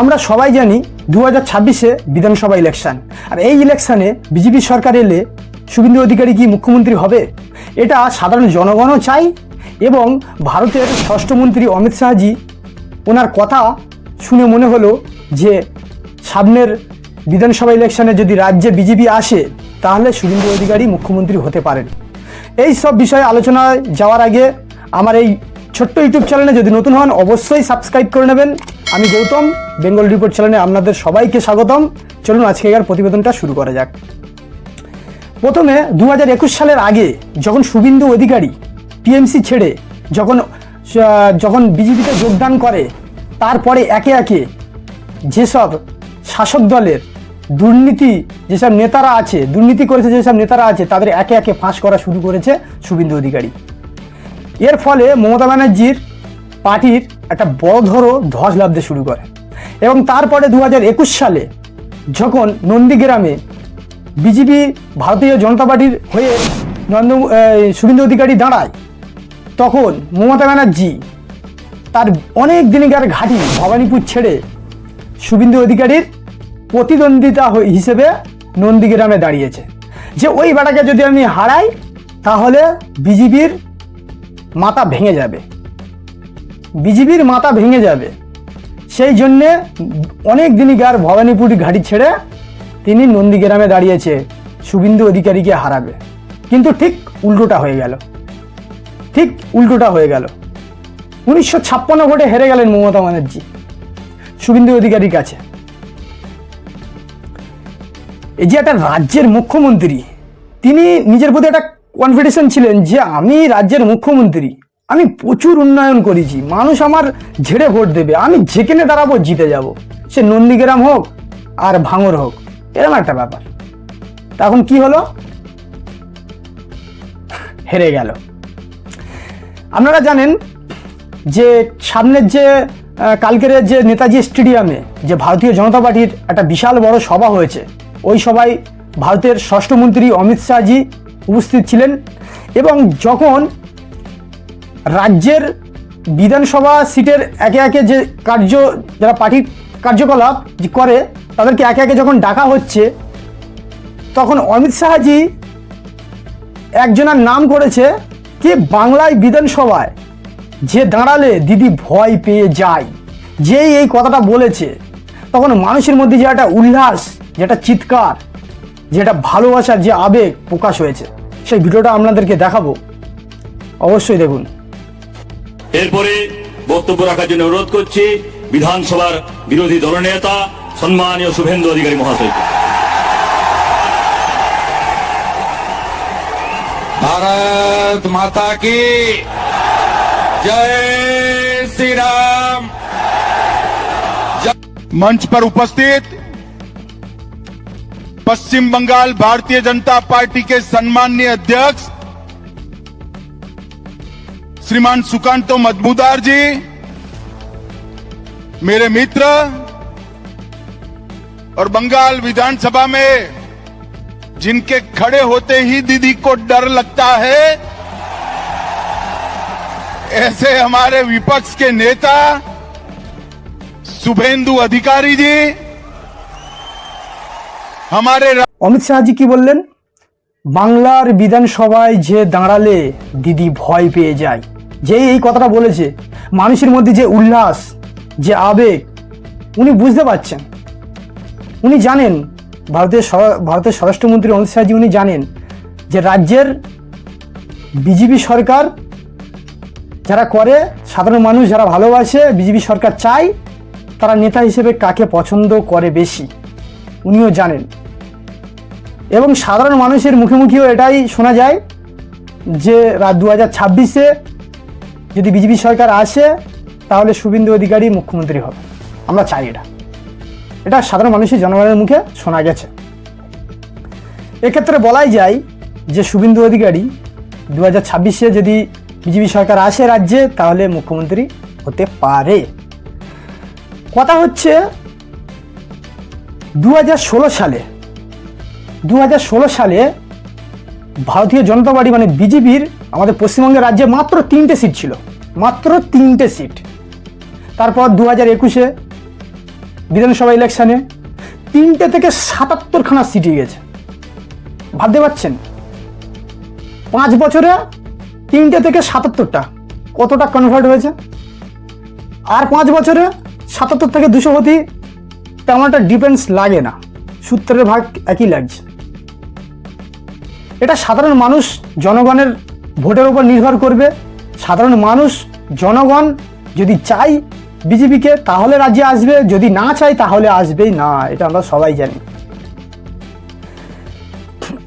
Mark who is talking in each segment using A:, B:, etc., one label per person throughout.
A: আমরা সবাই জানি দু হাজার ছাব্বিশে বিধানসভা ইলেকশন। আর এই ইলেকশানে বিজেপি সরকার এলে শুভেন্দু অধিকারী কি মুখ্যমন্ত্রী হবে? এটা সাধারণ জনগণও চাই এবং ভারতের ষষ্ঠমন্ত্রী অমিত শাহজি ওনার কথা শুনে মনে হলো যে সামনের বিধানসভা ইলেকশনে যদি রাজ্যে বিজেপি আসে, তাহলে শুভেন্দু অধিকারী মুখ্যমন্ত্রী হতে পারেন। এই সব বিষয়ে আলোচনায় যাওয়ার আগে আমার এই ছোট্ট ইউটিউব চ্যানেলে যদি নতুন হন, অবশ্যই সাবস্ক্রাইব করে নেবেন। আমি গৌতম, বেঙ্গল রিপোর্ট চ্যানেলে আপনাদের সবাইকে স্বাগতম। চলুন আজকে আজকের প্রতিবেদনটা শুরু করা যাক। প্রথমে দু হাজার একুশ সালের আগে যখন শুভেন্দু অধিকারী টিএমসি ছেড়ে যখন যখন বিজেপিতে যোগদান করে, তারপরে একে একে যেসব শাসক দলের দুর্নীতি যেসব নেতারা আছে, দুর্নীতি করেছে যেসব নেতারা আছে, তাদের একে একে ফাঁস করা শুরু করেছে শুভেন্দু অধিকারী। এর ফলে মমতা ব্যানার্জির পার্টির একটা বড় ধরো ধস লাভতে শুরু করে। এবং তারপরে দু একুশ সালে যখন নন্দীগ্রামে বিজেপি ভারতীয় জনতা পার্টির হয়ে নন্দ শুভেন্দু অধিকারী দাঁড়ায়, তখন মমতা ব্যানার্জি তার অনেক দিনকার ঘাঁটি ভবানীপুর ছেড়ে শুভেন্দু অধিকারীর প্রতিদ্বন্দ্বিতা হিসেবে নন্দীগ্রামে দাঁড়িয়েছে। যে ওই বেটাকে যদি আমি হারাই, তাহলে বিজেপির মাথা ভেঙে যাবে। বিজেপির মাথা ভেঙে যাবে। সেই জন্যে অনেক দিনকার ভবানীপুর ঘাটি ছেড়ে তিনি নন্দীগ্রামে দাঁড়িয়েছে, শুভেন্দু অধিকারীকে হারাবে। কিন্তু ঠিক উল্টোটা হয়ে গেল। ঠিক উল্টোটা হয়ে গেল। উনিশশো ছাপ্পান্ন ভোটে হেরে গেলেন মমতা ব্যানার্জি, শুভেন্দু অধিকারীর কাছে। এই যে একটা রাজ্যের মুখ্যমন্ত্রী, তিনি নিজের প্রতি একটা কনফিডেন্স ছিলেন যে আমি রাজ্যের মুখ্যমন্ত্রী। আমি প্রচুর উন্নয়ন করেছি। মানুষ আমার ঝেড়ে ভোট দেবে। আমি যেখানে দাঁড়াবো, জিতে যাব। সে নন্দীগ্রাম হোক আর ভাঙর হোক, এরকম একটা ব্যাপার। তখন কি হলো? হেরে গেল। আপনারা জানেন যে সামনের যে কালকের যে নেতাজি স্টেডিয়ামে যে ভারতীয় জনতা পার্টির একটা বিশাল বড় সভা হয়েছে, ওই সভায় ভারতের ষষ্ঠমন্ত্রী অমিত শাহজি উপস্থিত ছিলেন এবং যখন রাজ্যের বিধানসভা সিটের একে একে যে কার্য, যারা পার্টির কার্যকলাপ করে, তাদেরকে একে একে যখন ডাকা হচ্ছে, তখন অমিত শাহজি একজনের নাম করেছে কি, বাংলায় বিধানসভায়। যে দাঁড়ালে দিদি ভয় পেয়ে যায়। যেই এই কথাটা বলেছে, তখন মানুষের মধ্যে যে একটা উল্লাস যেটা চিৎকার যেটা ভালোবাসার যে আবেগ প্রকাশ হয়েছে। সেই ভিডিওটা আপনাদেরকে দেখাবো। অবশ্যই দেখুন।
B: এরপরে বক্তব্য রাখার জন্য অনুরোধ করছি বিধানসভার বিরোধী দলনেতা সম্মানীয় শুভেন্দু অধিকারী মহাশয়কে
C: भारत माता की जय श्री राम
D: मंच पर उपस्थित पश्चिम बंगाल भारतीय जनता पार्टी के सम्माननीय अध्यक्ष श्रीमान सुकांतो मजमूदार जी मेरे मित्र और बंगाल विधानसभा में जिनके खड़े होते ही दीदी को डर लगता है ऐसे हमारे विपक्ष के नेता शुभेंदु अधिकारी जी हमारे रा-
A: অমিত শাহজি কি বললেন বাংলার বিধানসভায় যে দাঁড়ালে দিদি ভয় পেয়ে যায় যেই এই কথাটা বলেছে, মানুষের মধ্যে যে উল্লাস, যে আবেগ, উনি বুঝতে পারছেন। উনি জানেন, ভারতের ভারতের স্বরাষ্ট্রমন্ত্রী অমিত শাহজি উনি জানেন যে রাজ্যের বিজেপি সরকার যারা করে, সাধারণ মানুষ যারা ভালোবাসে, বিজেপি সরকার চায়, তারা নেতা হিসেবে কাকে পছন্দ করে বেশি, উনিও জানেন। এবং সাধারণ মানুষের মুখে মুখেও এটাই শোনা যায় যে দু হাজার ছাব্বিশে যদি বিজেপি সরকার আসে, তাহলে শুভেন্দু অধিকারী মুখ্যমন্ত্রী হবে। আমরা চাই এটা। এটা সাধারণ মানুষের জনগণের মুখে শোনা গেছে। এক্ষেত্রে বলাই যায় যে শুভেন্দু অধিকারী দু হাজার ছাব্বিশে যদি বিজেপি সরকার আসে রাজ্যে, তাহলে মুখ্যমন্ত্রী হতে পারে। কথা হচ্ছে দু হাজার ষোলো সালে দু হাজার ষোলো সালে ভারতীয় জনতা পার্টি মানে বিজেপির আমাদের পশ্চিমবঙ্গের রাজ্যে মাত্র তিনটে সিট ছিল। মাত্র তিনটে সিট তারপর দু হাজার একুশে বিধানসভা ইলেকশনে তিনটে থেকে সাতাত্তরখানা সিটে গেছে। ভাবতে পারছেন? পাঁচ বছরে তিনটে থেকে সাতাত্তরটা কতটা কনভার্ট হয়েছে? আর পাঁচ বছরে সাতাত্তর থেকে দুশো হতে তেমন একটা ডিফেন্স লাগে না। সূত্রের ভাগ একই লাগছে। এটা সাধারণ মানুষ, জনগণের ভোটের উপর নির্ভর করবে। সাধারণ মানুষ, জনগণ যদি চাই বিজেপিকে, তাহলে রাজ্যে আসবে। যদি না চাই তাহলে আসবেই না। এটা আমরা সবাই জানি।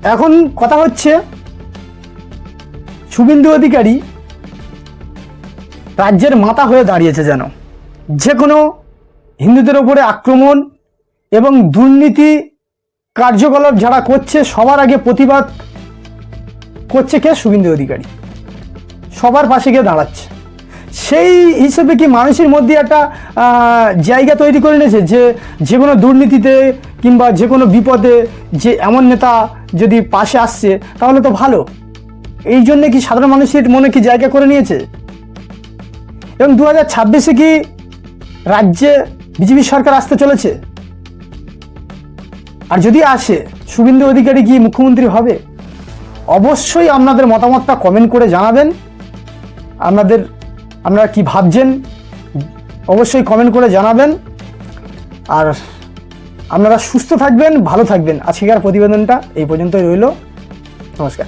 A: এখন কথা হচ্ছে, শুভেন্দু অধিকারী রাজ্যের মাথা হয়ে দাঁড়িয়েছে যেন। যে কোনো হিন্দুদের ওপরে আক্রমণ এবং দুর্নীতি কার্যকলাপ যারা করছে, সবার আগে প্রতিবাদ করছে কে? শুভেন্দু অধিকারী। সবার পাশে গিয়ে দাঁড়াচ্ছে। সেই হিসেবে কি মানুষের মধ্যে একটা জায়গা তৈরি করে নিয়েছে যে যে কোনো দুর্নীতিতে কিংবা যে কোনো বিপদে যে এমন নেতা যদি পাশে আসছে, তাহলে তো ভালো। এই জন্যে কি সাধারণ মানুষের মনে কি জায়গা করে নিয়েছে? এবং দু হাজার ছাব্বিশে কি রাজ্যে বিজেপি সরকার আসতে চলেছে? আর যদি আসে, শুভেন্দু অধিকারী কি মুখ্যমন্ত্রী হবে? অবশ্যই আপনাদের মতামতটা কমেন্ট করে জানাবেন। আপনাদের, আপনারা কি ভাবছেন? অবশ্যই কমেন্ট করে জানাবেন। আর আপনারা সুস্থ থাকবেন, ভালো থাকবেন। আজকের প্রতিবেদনটা এই পর্যন্তই রইল। নমস্কার।